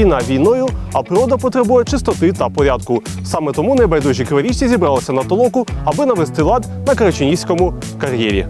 Війна війною, а природа потребує чистоти та порядку. Саме тому найбайдужі криворіжці зібралися на толоку, аби навести лад на Карачунівському кар'єрі.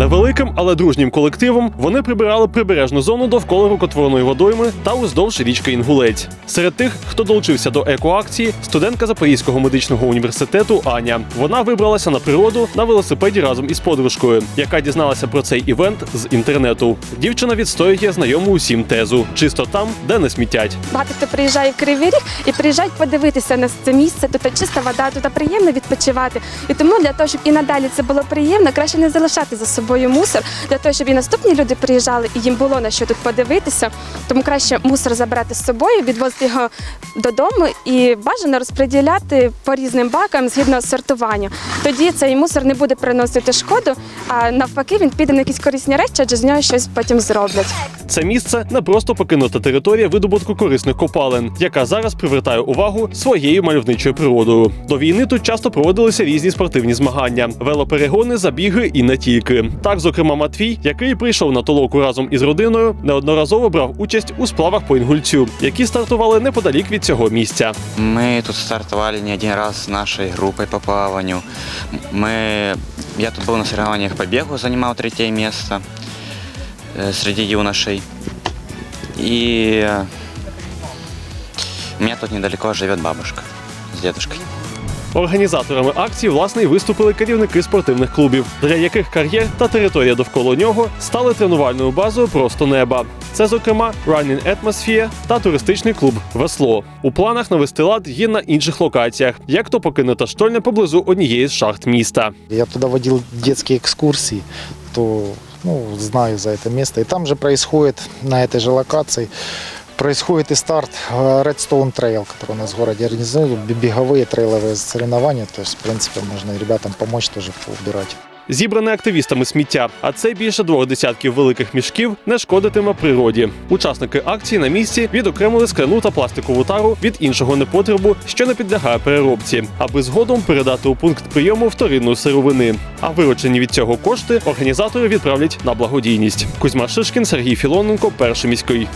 Невеликим, але дружнім колективом вони прибирали прибережну зону довкола рукотворної водойми та уздовж річки Інгулець. Серед тих, хто долучився до екоакції, студентка Запорізького медичного університету Аня. Вона вибралася на природу на велосипеді разом із подружкою, яка дізналася про цей івент з інтернету. Дівчина відстоює знайому усім тезу: чисто там, де не смітять. Багато хто приїжджає в Кривий і приїжджають подивитися на це місце. Тут чиста вода, тут приємно відпочивати. І тому для того, щоб і надалі це було приємно, краще не залишати за собою мусор, для того, щоб і наступні люди приїжджали, і їм було на що тут подивитися. Тому краще мусор забрати з собою, відвозити його додому і бажано розподіляти по різним бакам згідно сортування. Тоді цей мусор не буде приносити шкоду, а навпаки, він піде на якісь корисні речі, адже з нього щось потім зроблять. Це місце не просто покинута територія видобутку корисних копалин, яка зараз привертає увагу своєю мальовничою природою. До війни тут часто проводилися різні спортивні змагання, велоперегони, забіги і не тільки. Так, зокрема, Матвій, який прийшов на толоку разом із родиною, неодноразово брав участь у сплавах по Інгульцю, які стартували неподалік від цього місця. Мы тут стартовали не один раз с нашей группой по плаванию. Мы... Я тут был на соревнованиях по бегу, занимал третье место э, среди юношей. И э, у меня тут недалеко живет бабушка с дедушкой. Організаторами акції власне і виступили керівники спортивних клубів, для яких кар'єр та територія довкола нього стали тренувальною базою просто неба. Це, зокрема, Running Atmosphere та туристичний клуб Весло. У планах навести лад є на інших локаціях, як то покинута штольня поблизу однієї з шахт міста. Я туда водил детские экскурсии, то ну, знаю за это место. И там же происходит, на этой же локации, происходит и старт э, Redstone Trail, который у нас в городе организуют, бе- беговые трейловые соревнования. То есть, в принципе, можно и ребятам помочь тоже поубирать. Зібране активістами сміття, а це більше двох десятків великих мішків не шкодитиме природі. Учасники акції на місці відокремили скляну та пластикову тару від іншого непотребу, що не підлягає переробці, аби згодом передати у пункт прийому вторинної сировини. А виручені від цього кошти організатори відправлять на благодійність. Кузьма Шишкін, Сергій Філоненко, перший міський.